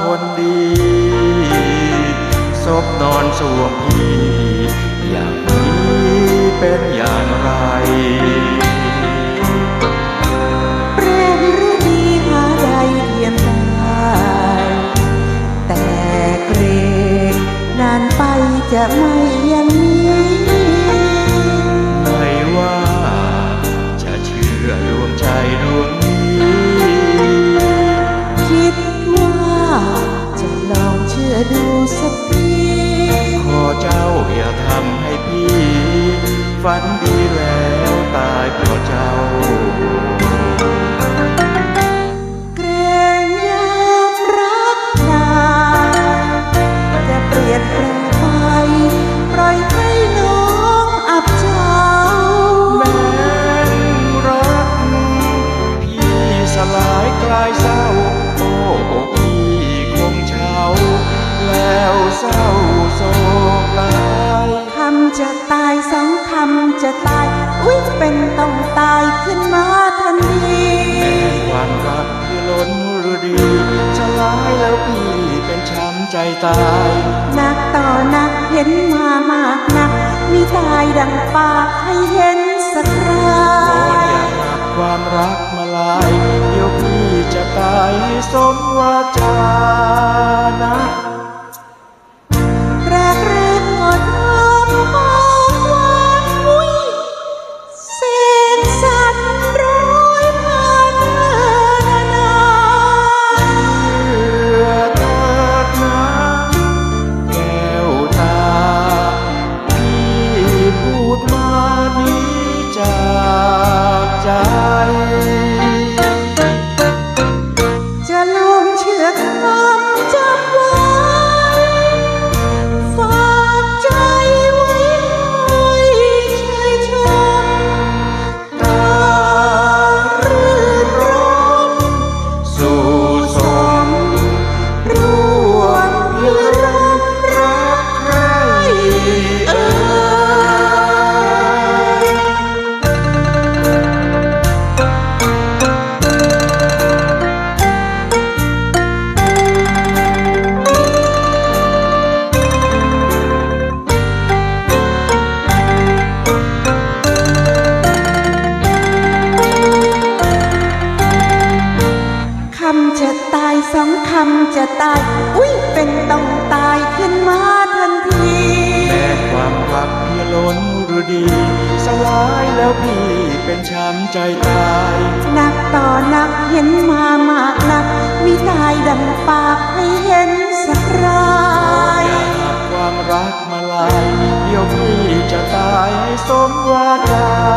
คนดีศพนอนสวงพี่ อย่างนี้เป็นอย่างไรเรื่องดีหาใดเทียมไดแต่เกรงนานไปจะไม่อย่างนี้ ฝันดี ล้นฤดีสลายแล้วพี่เป็นช้ำใจตายนักต่อนักเห็นมามากนักมีตายดังปากให้เห็นสักคราโปรดอย่าหักความรักมาลายเดี๋ยวพี่จะตายให้สมวาจานะ จำจะตายสองคำจะตาย อุ๊ยเป็นต้องตายขึ้นมาทันทีแม้ความรักพี่ล้นฤดี สลายแล้วพี่เป็นช้ำใจตายนักต่อนักเห็นมามากนักมีตายดังปากให้เห็นสักรายอย่าหักความรักมาลาย เดี๋ยวพี่จะตายให้สมวาจานะ